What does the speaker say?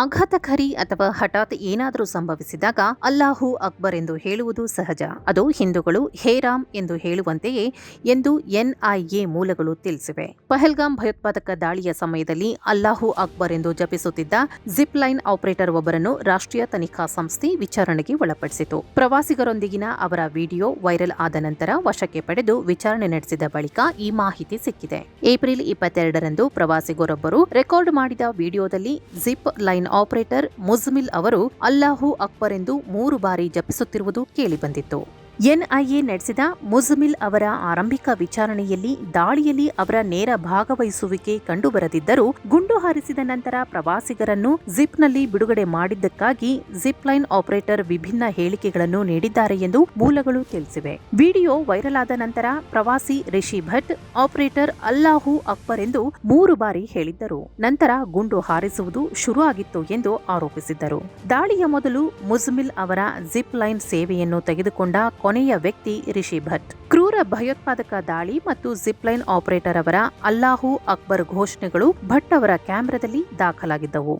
ಆಘಾತಕಾರಿ ಅಥವಾ ಹಠಾತ್ ಏನಾದರೂ ಸಂಭವಿಸಿದಾಗ ಅಲ್ಲಾಹು ಅಕ್ಬರ್ ಎಂದು ಹೇಳುವುದು ಸಹಜ. ಅದು ಹಿಂದೂಗಳು ಹೇ ರಾಮ್ ಎಂದು ಹೇಳುವಂತೆಯೇ ಎಂದು ಎನ್ಐಎ ಮೂಲಗಳು ತಿಳಿಸಿವೆ. ಪಹಲ್ಗಾಮ್ ಭಯೋತ್ಪಾದಕ ದಾಳಿಯ ಸಮಯದಲ್ಲಿ ಅಲ್ಲಾಹು ಅಕ್ಬರ್ ಎಂದು ಜಪಿಸುತ್ತಿದ್ದ ಜಿಪ್ ಲೈನ್ ಆಪರೇಟರ್ ಒಬ್ಬರನ್ನು ರಾಷ್ಟ್ರೀಯ ತನಿಖಾ ಸಂಸ್ಥೆ ವಿಚಾರಣೆಗೆ ಒಳಪಡಿಸಿತು. ಪ್ರವಾಸಿಗರೊಂದಿಗಿನ ಅವರ ವಿಡಿಯೋ ವೈರಲ್ ಆದ ನಂತರ ವಶಕ್ಕೆ ಪಡೆದು ವಿಚಾರಣೆ ನಡೆಸಿದ ಬಳಿಕ ಈ ಮಾಹಿತಿ ಸಿಕ್ಕಿದೆ. ಏಪ್ರಿಲ್ ಇಪ್ಪತ್ತೆರಡರಂದು ಪ್ರವಾಸಿಗರೊಬ್ಬರು ರೆಕಾರ್ಡ್ ಮಾಡಿದ ವಿಡಿಯೋದಲ್ಲಿ ಜಿಪ್ ಲೈನ್ ಆಪರೇಟರ್ ಮುಜ್ಮಿಲ್ ಅವರು ಅಲ್ಲಾಹು ಅಕ್ಬರ್ ಎಂದು ಮೂರು ಬಾರಿ ಜಪಿಸುತ್ತಿರುವುದು ಕೇಳಿಬಂದಿತ್ತು. ಎನ್ಐಎ ನಡೆಸಿದ ಮುಜಮಿಲ್ ಅವರ ಆರಂಭಿಕ ವಿಚಾರಣೆಯಲ್ಲಿ ದಾಳಿಯಲ್ಲಿ ಅವರ ನೇರ ಭಾಗವಹಿಸುವಿಕೆ ಕಂಡುಬರದಿದ್ದರೂ ಗುಂಡು ಹಾರಿಸಿದ ನಂತರ ಪ್ರವಾಸಿಗರನ್ನು ಜಿಪ್ನಲ್ಲಿ ಬಿಡುಗಡೆ ಮಾಡಿದ್ದಕ್ಕಾಗಿ ಜಿಪ್ಲೈನ್ ಆಪರೇಟರ್ ವಿಭಿನ್ನ ಹೇಳಿಕೆಗಳನ್ನು ನೀಡಿದ್ದಾರೆ ಎಂದು ಮೂಲಗಳು ತಿಳಿಸಿವೆ. ವಿಡಿಯೋ ವೈರಲ್ ಆದ ನಂತರ ಪ್ರವಾಸಿ ರಿಷಿ ಭಟ್, ಆಪರೇಟರ್ ಅಲ್ಲಾಹು ಅಕ್ಬರ್ ಎಂದು ಮೂರು ಬಾರಿ ಹೇಳಿದ್ದರು. ನಂತರ ಗುಂಡು ಹಾರಿಸುವುದು ಶುರು ಆಗಿತ್ತು ಎಂದು ಆರೋಪಿಸಿದ್ದರು. ದಾಳಿಯ ಮೊದಲು ಮುಜಮಿಲ್ ಅವರ ಜಿಪ್ ಲೈನ್ ಸೇವೆಯನ್ನು ತೆಗೆದುಕೊಂಡ ಕೊನೆಯ ವ್ಯಕ್ತಿ ರಿಷಿ ಭಟ್. ಕ್ರೂರ ಭಯೋತ್ಪಾದಕ ದಾಳಿ ಮತ್ತು ಜಿಪ್ಲೈನ್ ಆಪರೇಟರ್ ಅವರ ಅಲ್ಲಾಹು ಅಕ್ಬರ್ ಘೋಷಣೆಗಳು ಭಟ್ ಅವರ ಕ್ಯಾಮೆರಾದಲ್ಲಿ ದಾಖಲಾಗಿದ್ದವು.